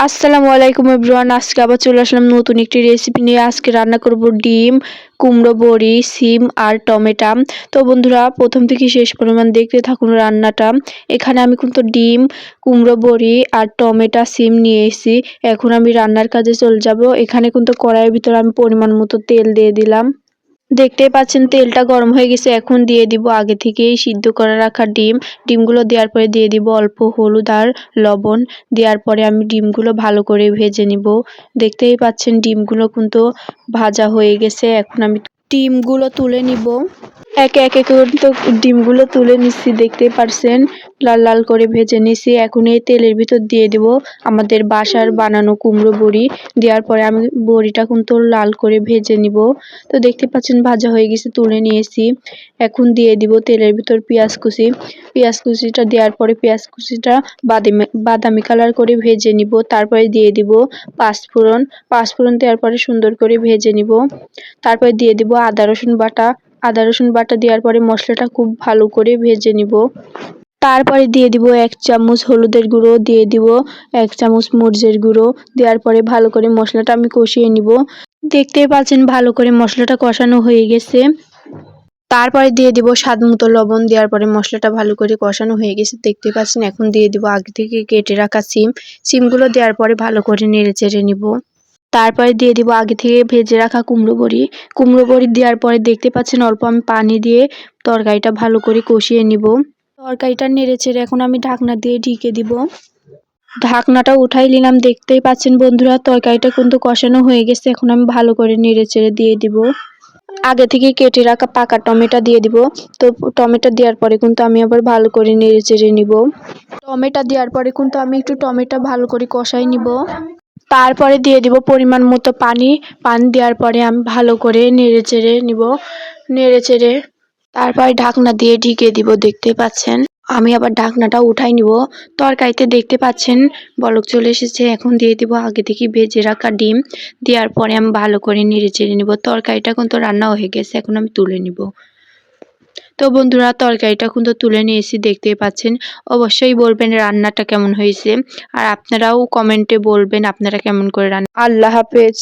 আসসালামু আলাইকুম এভরিওয়ান, আজকে আবার চলে আসলাম নতুন একটি রেসিপি নিয়ে। আজকে রান্না করব ডিম, কুমড়ো, বড়ি, সিম আর টমেটো। তো বন্ধুরা, প্রথম থেকে শেষ পরিমাণ দেখতে থাকুন রান্নাটা। এখানে আমি কিন্তু ডিম, কুমড়ো, বড়ি আর টমেটো, সিম নিয়ে এসেছি এখন আমি রান্নার কাজে চলে যাব। এখানে কিন্তু কড়াইয়ের ভিতরে আমি পরিমাণ মতো তেল দিয়ে দিলাম। দেখতেই পাচ্ছেন, তেলটা গরম হয়ে গেছে। এখন দিয়ে দিব আগে থেকেই সিদ্ধ করে রাখা ডিম। ডিমগুলো দেওয়ার পরে দিয়ে দিব অল্প হলুদ আর লবণ। দেওয়ার পরে আমি ডিমগুলো ভালো করে ভেজে নিব। দেখতেই পাচ্ছেন, ডিমগুলো কিন্তু ভাজা হয়ে গেছে। এখন আমি ডিমগুলো তুলে নিব। একে একে করে তো ডিমগুলো তুলে নিচ্ছি দেখতে পারছেন? লাল লাল করে ভেজে নিছি এখন এই তেলের ভিতর দিয়ে দিব আমাদের বাসার বানানো কুমড়ো বড়ি। দেওয়ার পরে আমি বড়িটা কিন্তু লাল করে ভেজে নিব। তো দেখতে পাচ্ছেন ভাজা হয়ে গেছে, তুলে নিয়েছি। এখন দিয়ে দিব তেলের ভিতর পেঁয়াজ কুচি। পেঁয়াজ কুচিটা দেওয়ার পরে পেঁয়াজ কুচিটা বাদামি বাদামি কালার করে ভেজে নিব। তারপরে দিয়ে দিব পাঁচফোড়ন। পাঁচফোড়ন দেওয়ার পরে সুন্দর করে ভেজে নিব। তারপরে দিয়ে দিব আদা রসুন বাটা। আদা, রসুন বাটা দেওয়ার পরে মশলাটা খুব ভালো করে ভেজে নিব। তারপরে দিয়ে দিব এক চামচ হলুদের গুঁড়ো, দিয়ে দিব এক চামচ মরিচের গুঁড়ো। দেওয়ার পরে ভালো করে মশলাটা আমি কষিয়ে নিব। দেখতেই পাচ্ছেন ভালো করে মশলাটা কষানো হয়ে গেছে। তারপরে দিয়ে দিব স্বাদ মতো লবণ। দেওয়ার পরে মশলাটা ভালো করে কষানো হয়ে গেছে। দেখতে পাচ্ছেন, এখন দিয়ে দিব আগে থেকে কেটে রাখা সিম। সিমগুলো দেওয়ার পরে ভালো করে নেড়ে চেড়ে নিব। তারপরে দিয়ে দিব আগে থেকে ভেজে রাখা কুমড়ো বড়ি। কুমড়ো বড়ি দেওয়ার পরে দেখতে পাচ্ছেন অল্প আমি পানি দিয়ে তরকারিটা ভালো করে কষিয়ে নিব। তরকারিটা নেড়ে চেড়ে এখন আমি ঢাকনা দিয়ে ঢেকে দিব। ঢাকনাটা উঠাই নিলাম, দেখতেই পাচ্ছেন বন্ধুরা তরকারিটা কিন্তু কষানো হয়ে গেছে, এখন আমি ভালো করে নেড়ে চেড়ে দিয়ে দিব। আগে থেকে কেটে রাখা পাকা টমেটো দিয়ে দিব। তো টমেটো দেওয়ার পরে কিন্তু আমি আবার ভালো করে নেড়ে চেড়ে নিব। টমেটো দেওয়ার পরে কিন্তু আমি একটু টমেটো ভালো করে কষাই নিব। তারপরে দিয়ে দিব পরিমাণ মতো পানি। পানি দেওয়ার পরে আমি ভালো করে নেড়ে চেড়ে নিব। নেড়ে চেড়ে তারপরে ঢাকনা দিয়ে ঢেকে দিব, দেখতে পাচ্ছেন? আমি আবার ঢাকনাটা উঠাই নিব। তরকারিতে দেখতে পাচ্ছেন? বলক চলে এসেছে। এখন দিয়ে দিব আগে থেকে ভেজে রাখা ডিম। দেওয়ার পরে আমি ভালো করে নেড়ে চেড়ে নিব। তরকারিটা কিন্তু রান্না হয়ে গেছে। এখন আমি তুলে নিব। তো বন্ধুরা, তরকারিটা কিন্তু তুলে নিয়েছি, দেখতেই পাচ্ছেন। অবশ্যই বলবেন রান্নাটা কেমন হয়েছে। আর আপনারাও কমেন্টে বলবেন আপনারা কেমন করে রান্না আল্লাহ হাফেজ।